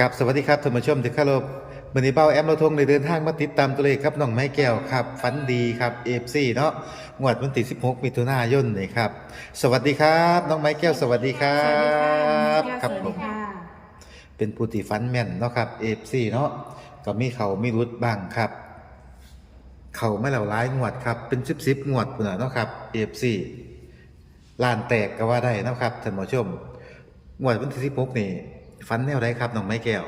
กับสวัสดีครับท่านผู้ชมที่เคารพวันนี้เป้าแอมเราทงได้เดินทางมาติดตามตัวเลขครับน้องไม้แก้วครับฝันดีครับเอฟซีเนาะงวดวันที่16มิถุนายนนี่ครับ สวัสดีครับน้องไม้แก้วสวัสดีครับสวัสดีครับค่ะผมสวัสดีค่ะเป็นผู้ที่ฝันแม่นเนาะครับเอฟซีเนาะก็มีเขามีรุดบ้างครับ เขาไม่เหล่าร้ายงวดครับเป็นสิบสิบงวดพุ่นน่ะเนาะครับเอฟซีลานแตกก็ว่าได้เนาะครับท่านผู้ชมงวดวันที่16นี่ ฝันแนวใดครับน้องไม้แก้ว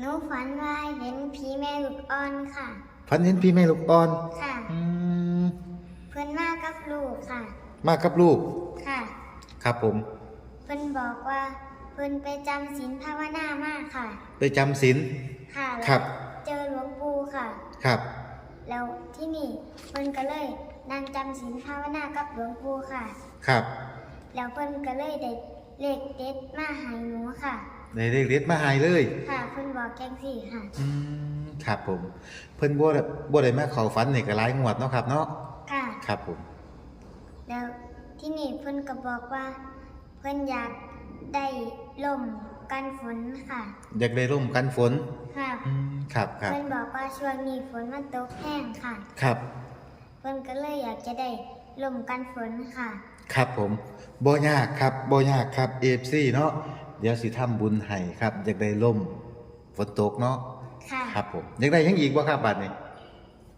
หนูฝันว่าเห็นผีแม่ลูกอ่อนค่ะ ฝันเห็นพี่แม่ลูกอ่อนค่ะ อืมเพื่อนมากับลูกค่ะ มากับลูก ค่ะ ครับผม เพื่อนบอกว่าเพื่อนไปจำศีลภาวนามากค่ะ ไปจำศีล ค่ะแล้วครับ เจอหลวงปู่ค่ะ ครับ แล้วที่นี่เพื่อนก็เลยนั่งจำศีลภาวนากับหลวงปู่ค่ะ ครับ แล้วเพื่อนก็เลยได้เลขเด็ดมาให้หนูค่ะ ในเรียกเรียมาหายเลย ค่ะเพื่อนบอกแกงสี่ค่ะ อืมครับผม เพิ่นบ่ได้บ่ได้มาเข้าฝันนี่ก็หลายงวดเนาะครับเนาะค่ะ ครับผม แล้วที่นี่เพื่อนก็บอกว่า เพื่อนอยากได้ลมกันฝนค่ะ อยากได้ร่มกันฝนค่ะ อืมครับครับเพื่อนบอกว่าช่วงนี้ฝนมันตกแห้งค่ะ ครับเพื่อนก็เลยอยากจะได้ลมกันฝนค่ะ ครับผมบ่ยากครับบ่ยากครับ FC เนาะ เดี๋ยวสิทำบุญให้ครับอยากได้ร่มฝนตกเนาะค่ะครับผมอยากได้หยังอีกบ่ครับบัดนี้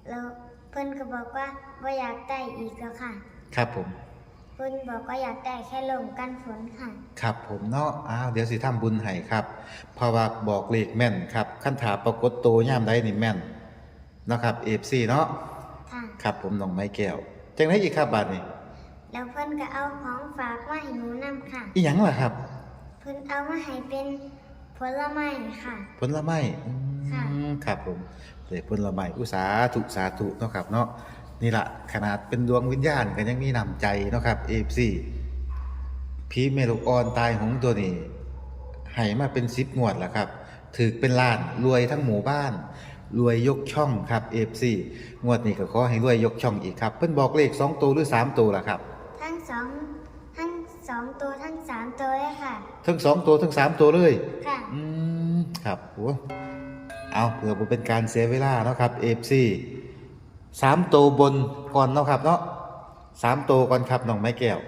แล้วเพื่อนก็บอกว่าว่าอยากได้อีกแล้วค่ะ ครับผมเพื่อนบอกว่าอยากได้แค่ลมกันฝนค่ะ ครับผมเนาะอ้าวเดี๋ยวสิทำบุญให้ครับเพราะว่าบอกเลขแม่นครับขั้นถาปรากฏโตวย่ามใดนี่แม่นเนาะครับเอฟซีเนาะค่ะครับผมน้องไม้แก้วจังไดอีกครับบาดนี้แล้วเพื่อนก็เอาของฝากมาให้หนูนำค่ะ อีหยังล่ะครับเพื่อนเอามาให้เป็นผลไม้ค่ะ ผลไม้อืค่ะ มครับผมเลยผลไม้อุตสาธุสาธุเนาะครับเนาะนี่ละขนาดเป็นดวงวิญญาณก็ยังมีนำใจเนาะครับเอฟซีพีเมลูกอ่อนตายของตัวนี้ให้มาเป็นซิปงวดแล้วครับ ถือเป็นล้านรวยทั้งหมู่บ้าน รวยยกช่องครับเอฟซีงวดนี้ก็ขอให้รวยยกช่องอีกครับ เพิ่นบอกเลขสองตัวหรือสามตัวล่ะครับ ทั้งสองทั้ง สองตัวทั้งสามตัวเลยค่ะ ทั้งสองตัวทั้งสามตัวเลย ค่ะ อืมครับโอ้เอาเผื่อบ่เป็นการเสียเวลาเนาะครับเอฟซีสามตัวบนก่อนเนาะครับเนาะสามตัวก่อนครับน้องไม้แก้ว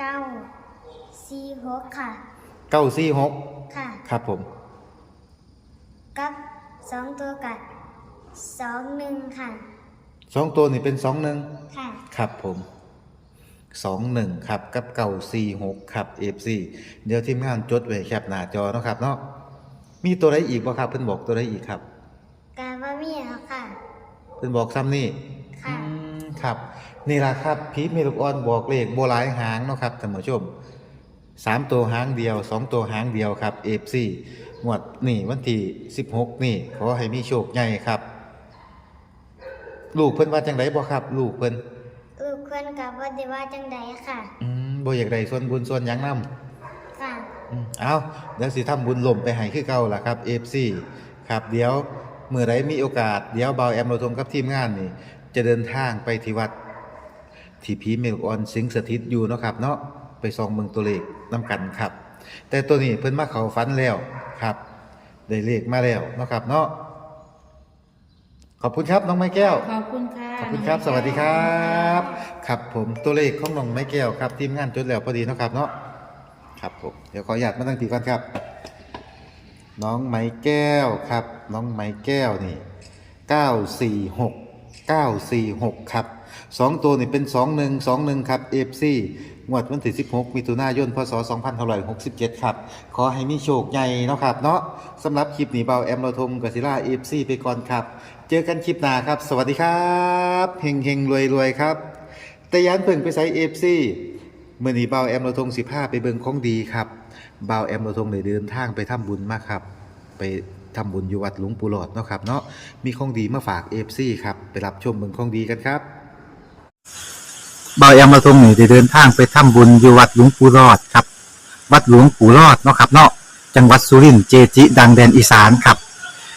เก้าสี่หกค่ะ เก้าสี่หกค่ะ ครับผมกับสองตัวกับสองหนึ่งค่ะ สองตัวนี่เป็นสองหนึ่งค่ะ ครับผม สองหนึ่งครับกับเก่าสี่หกครับเอฟซีเดี๋ยวทีมงานจดไว้แคปหน้าจอเนาะครับเนาะมีตัวใดอีกบ่ครับเพิ่นบอกตัวใดอีกครับการว่ามีแล้วค่ะ เพิ่นบอกซ้ำนี่ค่ะอืมครับนี่ล่ะครับพีทเมลูกอ่อนบอกเลขโบหลายหางเนาะครับท่านผู้ชมสามตัวหางเดียวสองตัวหางเดียวครับเอฟซีงวดนี่วันที่สิบหกนี่ขอให้มีโชคใหญ่ครับ ลูกเพิ่นว่าจังไดบ่ครับ ลูกเพิ่นลูกเพื่อนกับว่าดีว่าจังใดค่ะ อืมบ่อยากได้ส่วนบุญส่วนหยังนำค่ะ อืมเอาเดี๋ยวสิทำบุญลมไปให้คือเก่าล่ะครับ FC ครับเดี๋ยวเมื่อไรมีโอกาสเดี๋ยวเบาแอมเราทงกับทีมงานนี่ จะเดินทางไปที่วัด ที่พีเมลออนสิงสถิตอยู่เนาะครับ เนาะไปซองเมืองตัวเลขน้ำกันครับ แต่ตัวนี้เพิ่นมาเขาฟันแล้วครับ ได้เลขมาแล้วเนาะครับ เนาะขอบคุณครับน้องไม้แก้ว ขอบคุณค่ะ ขอบคุณครับ สวัสดีครับ ครับผมตัวเลขของน้องไม้แก้วครับทีมงานจดแล้วพอดีเนาะครับเนาะครับผมเดี๋ยวขออนุญาตมาตั้งทีก่อนครับ น้องไม้แก้วครับ น้องไม้แก้วนี่946 946ครับสองตัวนี่เป็น21 21ครับ FC งวดวันที่16มิถุนายนพศ2567 ครับ ขอให้มีโชคใหญ่เนาะครับ เนาะสำหรับคลิปนี้เบาแอมเราทงกบศิลา FC ไปก่อนครับเจอกันคลิปหน้าครับ สวัสดีครับเฮงเฮงรวยรวยครับ แต่ยันเพิ่งไปใส่ FC เมื่อนี้เบาแอมเรทง15ไปเบิงของดีครับเบาแอมเรทงได้เดินทางไปทำบุญมาครับ ไปทำบุญอยู่วัดหลวงปู่หลอดเนาะครับเนาะมีของดีมาฝาก FC ครับไปรับชมเบิงของดีกันครับเบายอมาตรงนี่ได้เดินทางไปทำบุญอยู่วัดหลวงปู่รอดครับ วัดหลวงปู่รอดเนาะครับเนาะจังหวัดสุรินทร์เจจิ ดังแดนอีสานครับ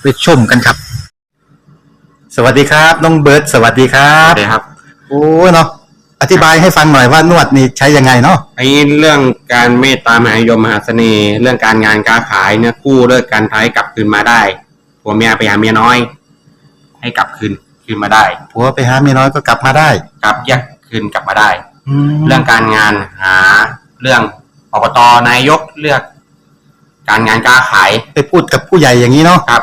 ไปชมกันครับ สวัสดีครับน้องเบิร์ดสวัสดีครัครับบครับโอ้เนาะอธิบายให้ฟังหน่อยว่านวดนี่ใช้ยังไงเนาะไอ้เรื่องการเมตตามหานิยมมหาเสน่ห์เรื่องการงานการขายเนี่ยกู้เลิกการท้ายกลับคืนมาได้ผัวเมียไปหาเมียน้อย ให้กลับคืนคืนมาได้ผัวไปหาเมียน้อยก็กลับมาได้กลับแยกคืนกลับมาได้แล้เรื่วองการงานหาเรื่องอบตนายกเลือก การงานการขายไปพูดกับผู้ใหญ่อย่างนี้เนาะครับ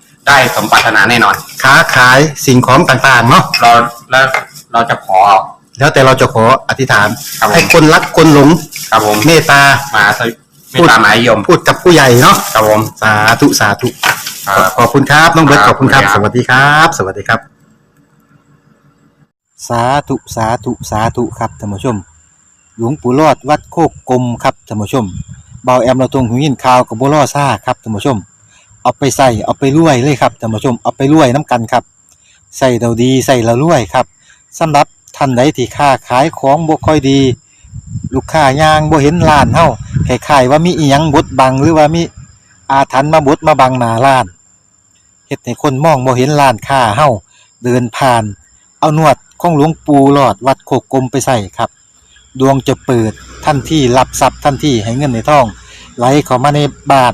ได้สมปรารถนาแน่นอน ค้าขายสิ่งของต่างๆเนาะเราแล้วเราจะขอ แล้วแต่เราจะขออธิษฐาน ครับผม ให้คนรักคนหลงครับผมเมตตามาสวิไม่ตามหมายยมพูดกับผู้ใหญ่เนาะครับผมสาธุสาธุ ครับ ขอบคุณครับ น้องเบิร์ตคขรับอบคุณครับขอบสคุณครับวัสดีครับ สวัสดีครับ สาธุสาธุสาธุครับท่านผู้ชม หลวงปู่รอดวัดโคกกลมครับท่านผู้ชมเบาแอมเราตรงหูยินข่าวกับบัวล่อซ่าครับท่านผู้ชม เอาไปใส่เอาไปรวยเลยครับท่านผู้ชมเอาไปรวยน้ำกันครับใส่เราดีใส่เรารวยครับสำหรับท่านใดที่ค้าขายของบ่ค่อยดี ลูกค้ายางบ่เห็นร้านเฮาคล้ายๆว่ามีอีหยังบดบังหรือว่ามีอาถรรพ์มาบดมาบังหน้าร้านเฮ็ดให้คนมองบ่เห็นร้านค้าเฮาเดินผ่าน เอานวดของหลวงปู่หลอดวัดโคกกลมไปใส่ครับ ดวงจะเปิดทันที่รับทรัพย์ทันที่ให้เงินในท้อง ไหลเข้ามาในบ้าน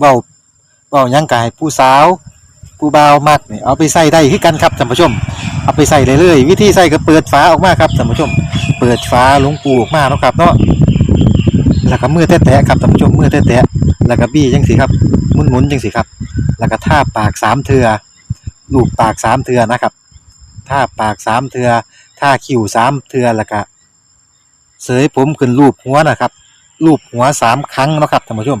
เบาเบายังกายผู้สาวผู้บ่าวมักเนี่ยเอาไปใส่ได้คือกันครับท่านผู้ชม เอาไปใส่เลยเลยวิธีใส่ก็เปิดฝาออกมาครับท่านผู้ชม เปิดฝาหลวงปูออกมาเนาะครับเนาะแล้วก็มือแตะๆครับท่านผู้ชมมือแตะๆแล้วก็บี้จังสิครับหมุนๆจังสิครับ แล้วก็ท่าปากสามเทือลูบปากสามเทือนะครับท่าปากสามเทือท่าคิ้วสามเทือแล้วก็เสยผมขึ้นรูปหัวนะครับรูปหัวสามครั้งนะครับท่านผู้ชม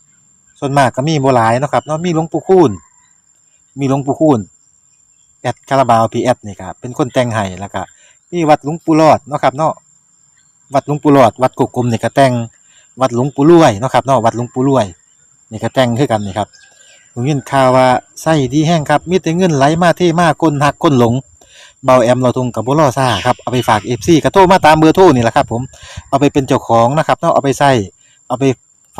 ส่วนมากก็มีบหลายเนาะครับเนาะมีหลวงปู่คูณมีหลวงปู่คูณแอดคาราบาวพีแอดนี่ครับเป็นคนแต่งให้แล้วก็มีวัดหลวงปู่รอดเนาะครับเนาะวัดหลวงปู่รอด วัดกุกกลมนี่ก็แต่งวัดหลวงปู่รวยเนาะครับเนาะวัดหลวงปู่รวยนี่ก็แต่งคือกันนี่ครับผมยินข่าวว่าไส้ดีแห้งครับมีแต่เงินไหลมาเทมากคนหักคนหลงเบาแอมเราทุงกับบุรอซ่าครับเอาไปฝากเอฟซีกระโทรมาตามเบอร์โทรนี่แหละครับผมเอาไปเป็นเจ้าของนะครับเนาะเอาไปใส่เอาไป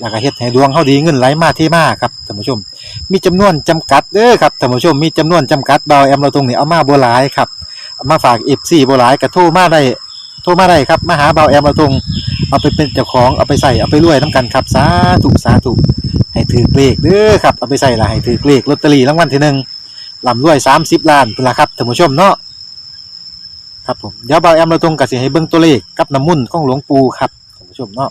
แล้วก็เฮ็ดให้ดวงเฮาดีเงินไหลมาเทมาครับท่านผู้ชม มีจำนวนจำกัดเด้อครับท่านผู้ชมมีจำนวนจำกัดเบาแอมเราตรงนี้เอามาบ่หลายครับเอามาฝาก FC บ่หลายก็โทรมาได้โทรมาได้ครับมาหาเบาแอมเราตรงเอาไปเป็นเจ้าของเอาไปใส่เอาไปรวยนํกันครับสาธุสาธุให้ถือเลขเด้อครับเอาไปใส่ละให้ถือเลขลอตเตอรี่รางวัลที่หนึ่งลำรวย 30 ล้านพุ่นละครับท่านผู้ชมเนาะครับผมเดี๋ยวเบาแอมเราตรงก็สิให้เบิ่งตัวเลขกับน้ำมุ่นของหลวงปู่ครับท่านผู้ชมเนาะ